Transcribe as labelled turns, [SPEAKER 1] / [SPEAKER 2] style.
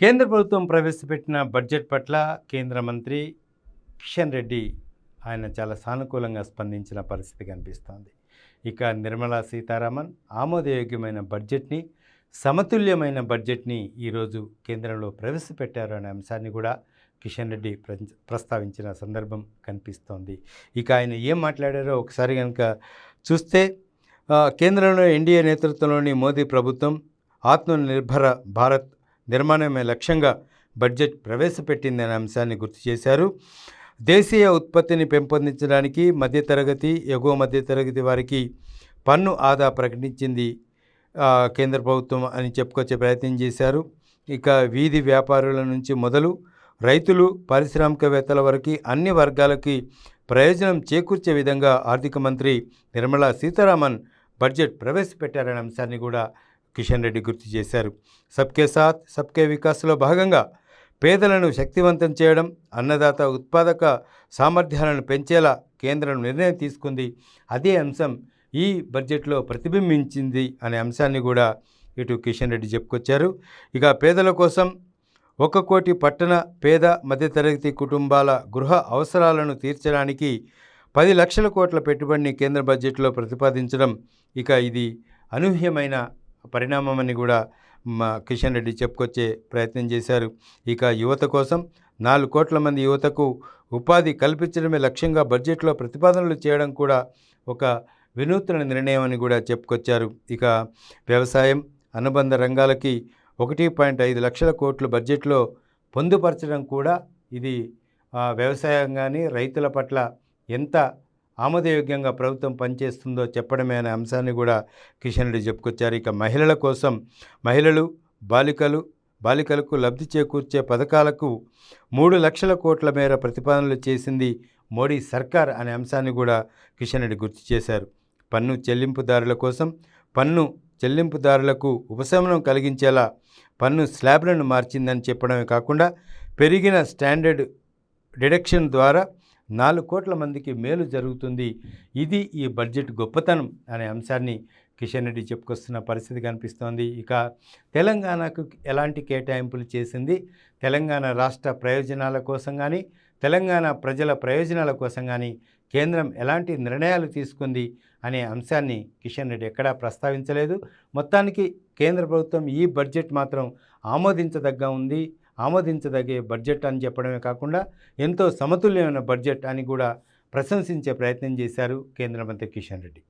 [SPEAKER 1] కేంద్ర ప్రభుత్వం ప్రవేశపెట్టిన బడ్జెట్ పట్ల కేంద్ర మంత్రి కిషన్ రెడ్డి ఆయన చాలా సానుకూలంగా స్పందించిన పరిస్థితి కనిపిస్తోంది. ఇక నిర్మలా సీతారామన్ ఆమోదయోగ్యమైన బడ్జెట్ని సమతుల్యమైన బడ్జెట్ని ఈరోజు కేంద్రంలో ప్రవేశపెట్టారు అనే అంశాన్ని కూడా కిషన్ రెడ్డి ప్రస్తావించిన సందర్భం కనిపిస్తోంది. ఇక ఆయన ఏం మాట్లాడారో ఒకసారి కనుక చూస్తే కేంద్రంలో ఎన్డీఏ నేతృత్వంలోని మోదీ ప్రభుత్వం ఆత్మనిర్భర భారత్ నిర్మాణమే లక్ష్యంగా బడ్జెట్ ప్రవేశపెట్టిందనే అంశాన్ని గుర్తు చేశారు. దేశీయ ఉత్పత్తిని పెంపొందించడానికి మధ్యతరగతి ఎగువ మధ్యతరగతి వారికి పన్ను ఆదా ప్రకటించింది కేంద్ర ప్రభుత్వం అని చెప్పుకొచ్చే ప్రయత్నం చేశారు. ఇక వీధి వ్యాపారుల నుంచి మొదలు రైతులు పారిశ్రామికవేత్తల వరకు అన్ని వర్గాలకి ప్రయోజనం చేకూర్చే విధంగా ఆర్థిక మంత్రి నిర్మలా సీతారామన్ బడ్జెట్ ప్రవేశపెట్టారనే అంశాన్ని కూడా కిషన్ రెడ్డి గుర్తు చేశారు. సబ్కే సాత్ సబ్కే వికాస్లో భాగంగా పేదలను శక్తివంతం చేయడం అన్నదాత ఉత్పాదక సామర్థ్యాలను పెంచేలా కేంద్రం నిర్ణయం తీసుకుంది. అదే అంశం ఈ బడ్జెట్లో ప్రతిబింబించింది అనే అంశాన్ని కూడా ఇటు కిషన్ రెడ్డి చెప్పుకొచ్చారు. ఇక పేదల కోసం ఒక కోటి పట్టణ పేద మధ్యతరగతి కుటుంబాల గృహ అవసరాలను తీర్చడానికి పది లక్షల కోట్ల పెట్టుబడిని కేంద్ర బడ్జెట్లో ప్రతిపాదించడం ఇక ఇది అనూహ్యమైన పరిణామమని కూడా మా కిషన్ రెడ్డి చెప్పుకొచ్చే ప్రయత్నం చేశారు. ఇక యువత కోసం నాలుగు కోట్ల మంది యువతకు ఉపాధి కల్పించడమే లక్ష్యంగా బడ్జెట్లో ప్రతిపాదనలు చేయడం కూడా ఒక వినూత్న నిర్ణయం అని కూడా చెప్పుకొచ్చారు. ఇక వ్యవసాయం అనుబంధ రంగాలకి ఒకటి పాయింట్ ఐదు లక్షల కోట్లు బడ్జెట్లో పొందుపరచడం కూడా ఇది వ్యవసాయం కానీ రైతుల పట్ల ఎంత ఆమోదయోగ్యంగా ప్రభుత్వం పనిచేస్తుందో చెప్పడమే అనే అంశాన్ని కూడా కిషన్ రెడ్డి చెప్పుకొచ్చారు. ఇక మహిళల కోసం మహిళలు బాలికలు బాలికలకు లబ్ధి చేకూర్చే పథకాలకు మూడు లక్షల కోట్ల మేర ప్రతిపాదనలు చేసింది మోడీ సర్కార్ అనే అంశాన్ని కూడా కిషన్ రెడ్డి గుర్తు చేశారు. పన్ను చెల్లింపుదారుల కోసం పన్ను చెల్లింపుదారులకు ఉపశమనం కలిగించేలా పన్ను స్లాబ్లను మార్చిందని చెప్పడమే కాకుండా పెరిగిన స్టాండర్డ్ డిడక్షన్ ద్వారా నాలుగు కోట్ల మందికి మేలు జరుగుతుంది. ఇది ఈ బడ్జెట్ గొప్పతనం అనే అంశాన్ని కిషన్ రెడ్డి చెప్పుకొస్తున్న పరిస్థితి కనిపిస్తోంది. ఇక తెలంగాణకు ఎలాంటి కేటాయింపులు చేసింది? తెలంగాణ రాష్ట్ర ప్రయోజనాల కోసం కానీ తెలంగాణ ప్రజల ప్రయోజనాల కోసం కానీ కేంద్రం ఎలాంటి నిర్ణయాలు తీసుకుంది అనే అంశాన్ని కిషన్ రెడ్డి ఎక్కడా ప్రస్తావించలేదు. మొత్తానికి కేంద్ర ప్రభుత్వం ఈ బడ్జెట్ మాత్రం ఆమోదించదగ్గ ఉంది. ఆమోదించదగే బడ్జెట్ అని చెప్పడమే కాకుండా ఎంతో సమతుల్యమైన బడ్జెట్ అని కూడా ప్రశంసించే ప్రయత్నం చేశారు కేంద్ర మంత్రి కిషన్ రెడ్డి.